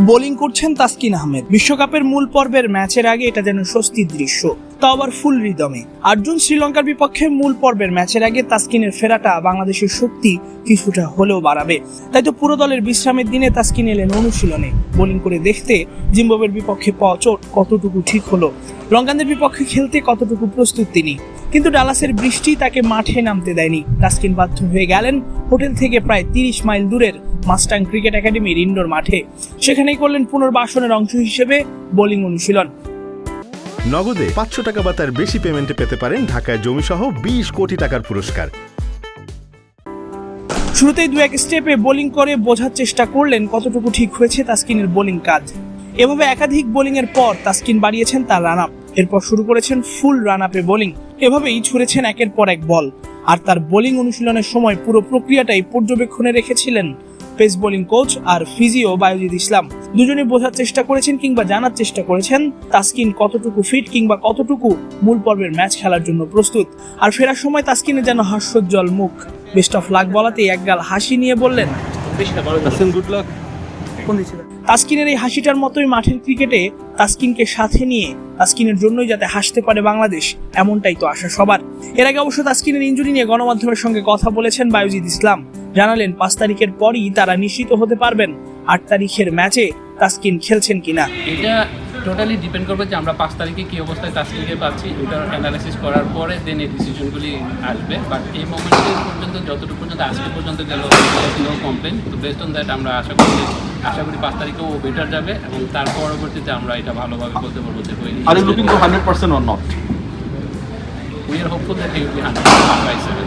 Bowling করছেন তাসকিন আহমেদ। বিশ্বকাপের মূল পর্বের ম্যাচের আগে এটা যেন স্বস্তির দৃশ্য। তাও আবার ফুল রিদমে আর্জুন শ্রীলঙ্কার বিপক্ষে মূল পর্বের ম্যাচের আগে তাসকিনের ফেরাটা বাংলাদেশের শক্তি কিছুটা হলেও বাড়াবে। তাই তো পুরো দলের বিশ্রামের দিনে তাসকিন এলেন অনুশীলনে। বোলিং করে দেখতে জিম্বাবের বিপক্ষে পাওয়া চোট কতটুকু ঠিক হলো? লঙ্কানদের বিপক্ষে খেলতে কতটুকু প্রস্তুত তিনি? কিন্তু ডালাসের বৃষ্টি তাকে মাঠে নামতে দেয়নি। তাসকিন বাধ্য হয়ে গেলেন হোটেল থেকে প্রায় তিরিশ মাইল দূরের মাস্টাং ক্রিকেট একাডেমির ইন্ডোর মাঠে। সেখানেই করলেন পুনর্বাসনের অংশ হিসেবে বোলিং অনুশীলন। নগদে পাঁচশো টাকা বা তার বেশি পেমেন্টে পেতে পারেন ঢাকায় জমিসহ বিশ কোটি টাকার পুরস্কার। শুরুতেই দু এক স্টেপে বোলিং করে বোঝার চেষ্টা করলেন কতটুকু ঠিক হয়েছে তাসকিনের বোলিং কাজ। এভাবে একাধিক বোলিং এর পর তাসকিন বাড়িয়েছেন তার রান আপ এরপর শুরু করেছেন ফুল রান আপে বোলিং এভাবেই ছুড়েছেন একের পর এক বল আর তার বোলিং অনুশীলনের সময় পুরো প্রক্রিয়াটাই পর্যবেক্ষণে রেখেছিলেন পেস বোলিং কোচ আর ফিজিও বায়ুজিৎ ইসলাম। দুজনে বোঝার চেষ্টা করেছেন কিংবা জানার চেষ্টা করেছেন তাসকিন কতটুকু ফিট কিংবা কতটুকু মূল পর্বের ম্যাচ খেলার জন্য প্রস্তুত। আর ফেরার সময় তাসকিনের যেন হাস্যোজ্জ্বল মুখ। বেস্ট অফ লাক বলাতেই একগাল হাসি নিয়ে বললেন গুড লাক তাসকিনের এই হাসিটার মতোই মাঠের ক্রিকেটে তাসকিনকে সাথে নিয়ে তাসকিনের জন্যই যাতে হাসতে পারে বাংলাদেশ এমনটাই তো আশা সবার। এর আগে অবশ্য তাসকিনের ইঞ্জুরি নিয়ে গণমাধ্যমের সঙ্গে কথা বলেছেন বায়ুজিৎ ইসলাম। জানালেন পাঁচ তারিখের পরই তারা নিশ্চিত হতে পারবেন আট তারিখের ম্যাচে তাসকিন খেলছেন কিনা। এটা টোটালি ডিপেন্ড করবে যে আমরা পাঁচ তারিখে কী অবস্থায় তাসকিনকে পাচ্ছি। ওটার অ্যানালাইসিস করার পরে দেন এই ডিসিশনগুলি আসবে। বাট এই মোমেন্টে পর্যন্ত যতটুকু পর্যন্ত আজকে পর্যন্ত গেল নো কমপ্লেন তো বেস্ট অন দ্যাট আমরা আশা করি আশা করি পাঁচ তারিখেও বেটার যাবে এবং তার পরবর্তীতে আমরা এটা ভালোভাবে বলতে পারব যে Are you looking for 100% or not? We are hopeful that he will be hundred by seven